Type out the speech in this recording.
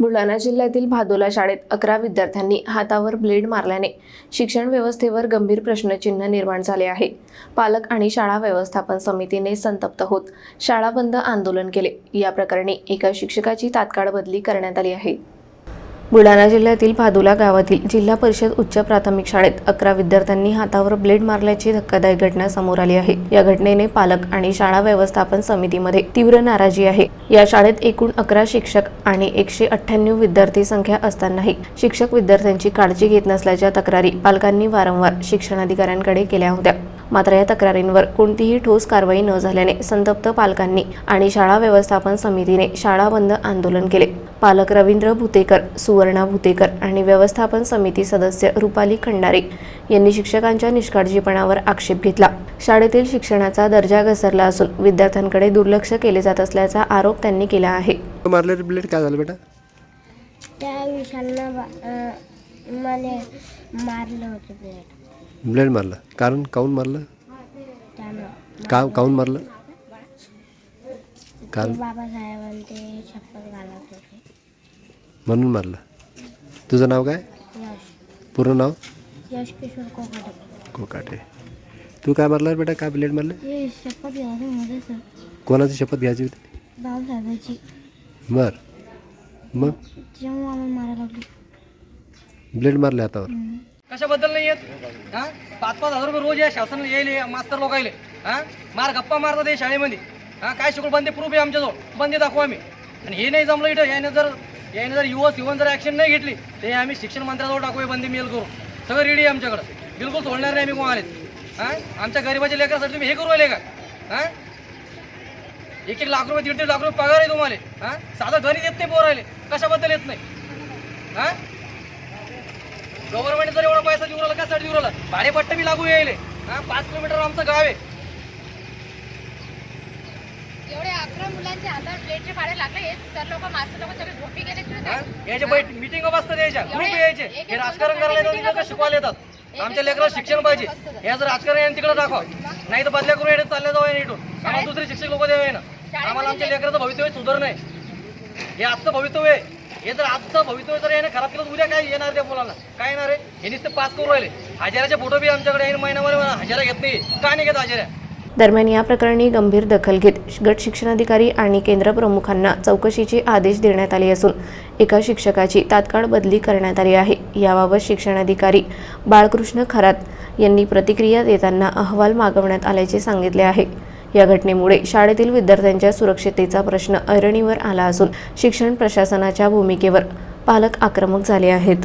बुलढाणा जिल्ह्यातील भादोला शाळेत अकरा विद्यार्थ्यांनी हातावर ब्लेड मारल्याने शिक्षण व्यवस्थेवर गंभीर प्रश्नचिन्ह निर्माण झाले आहे. पालक आणि शाळा व्यवस्थापन समितीने संतप्त होत शाळा बंद आंदोलन केले. या प्रकरणी एका शिक्षकाची तात्काळ बदली करण्यात आली आहे. बुलढाणा जिल्ह्यातील भादुला गावातील जिल्हा परिषद उच्च प्राथमिक शाळेत अकरा विद्यार्थ्यांनी हातावर ब्लेड मारल्याची धक्कादायक घटना समोर आली आहे. या घटनेने पालक आणि शाळा व्यवस्थापन समितीमध्ये तीव्र नाराजी आहे. या शाळेत एकूण अकरा शिक्षक आणि एकशे अठ्ठ्याण्णव विद्यार्थी संख्या असतानाही शिक्षक विद्यार्थ्यांची काळजी घेत नसल्याच्या तक्रारी पालकांनी वारंवार शिक्षणाधिकाऱ्यांकडे केल्या होत्या. मात्र या तक्रारींवर कोणतीही ठोस कारवाई न झाल्याने संतप्त पालकांनी आणि शाळा व्यवस्थापन समितीने शाळा बंद आंदोलन केले. पालक रवींद्र भुतेकर सुवर्णा भुतेकर आणि व्यवस्थापन समिती सदस्य रुपाली खंडारे यांनी शिक्षकांच्या निष्काळजीपणावर आक्षेप घेतला. शाळेतील शिक्षणाचा दर्जा घसरला असून विद्यार्थ्यांकडे दुर्लक्ष केले जात असल्याचा आरोप त्यांनी केला आहे. मारले ब्लेड काय झालं बेटा? त्या मारलं होतं ब्लेड. ब्लेड मारलं. कारण काऊन मारलं? त्यानं का काऊन मारलं? कारण? शपथ घालत होते. म्हणून मारलं. तुझं नाव काय? यश. पूर्ण नाव? यश किशोर कोकाटे. कोकाटे. तू काय मारलं बेटा? काय ब्लेड मारलं? हे शपथ घ्यायचं मध्ये सर. कोणाची शपथ घ्यायची होती? बाबासाहेबांची बर. मग? जेव्हा आम्हाला मारायला लागली. ब्लेड मारले हातावर. कशाबद्दल नाही येत? हा? पाच पाच हजार रुपये रोज या शासन येईल मास्तर लोकायले. हा? मार गप्पा मारतात हे शाळेमध्ये. हा? काय शिकवलं? बंदे प्रूफ आहे आमच्याजवळ. बंदे दाखवू आम्ही. आणि हे नाही जमलं इथं. याने जर याने जर युवक युवन जर ॲक्शन नाही घेतली ते आम्ही शिक्षण मंत्र्याजवळ टाकू बंदी मेल करू. सगळं रेडी आहे आमच्याकडं. बिलकुल सोडणार नाही आम्ही कोणाला हा? आमच्या गरिबाच्या लेकरासाठी तुम्ही हे करू राहिले का? हा? एक एक लाख रुपये दीड दीड लाख रुपये पगार आहे तुम्हाला. हा? साधं घरी येत नाही पोरायले कशाबद्दल येत नाही? हा? गव्हर्नमेंट जर एवढा पैसा देऊ राहिला कशासाठी देऊ राहिला? भाडेपट्ट बी लागू यायले. हा? पाच किलोमीटर आमचं गाव आहे. एवढे अकरा मुलांच्या हातात प्लेटचे भाडे लागले हे सर लोक मास्टर लोक सगळे झोपी गेले तिथे. हा? याचे बैठ मिटिंग बसतात यायच्या ग्रुप यायचे. हे राजकारण करायला येतात तिकडे शिकवायला येतात. आमच्या लेकराला शिक्षण पाहिजे. हे जर राजकारण यांनी तिकडे दाखवा. नाही तर बदल्या करून येण्यात चालले जाऊ या इथून आम्हाला दुसरे शिक्षक लोक द्यावे ना. आम्हाला आमच्या लेकराचं भवितव्य सुधार नाही हे आजचं भवितव्य आहे. हे जर आजचं भवितव्य जर याने खराब केलं तर उद्या काय येणार त्या मुलांना काय येणार आहे? हे नुसते पास करून राहिले. हजाराचे फोटो बी आमच्याकडे आहे महिन्यामध्ये हजारा घेत नाही का नाही घेत हजारा? दरम्यान या प्रकरणी गंभीर दखल घेत गट शिक्षणाधिकारी आणि केंद्र प्रमुखांना चौकशीचे आदेश देण्यात आले असून एका शिक्षकाची तात्काळ बदली करण्यात आली आहे. याबाबत शिक्षणाधिकारी बाळकृष्ण खरात यांनी प्रतिक्रिया देताना अहवाल मागवण्यात आल्याचे सांगितले आहे. या घटनेमुळे शाळेतील विद्यार्थ्यांच्या सुरक्षिततेचा प्रश्न ऐरणीवर आला असून शिक्षण प्रशासनाच्या भूमिकेवर पालक आक्रमक झाले आहेत.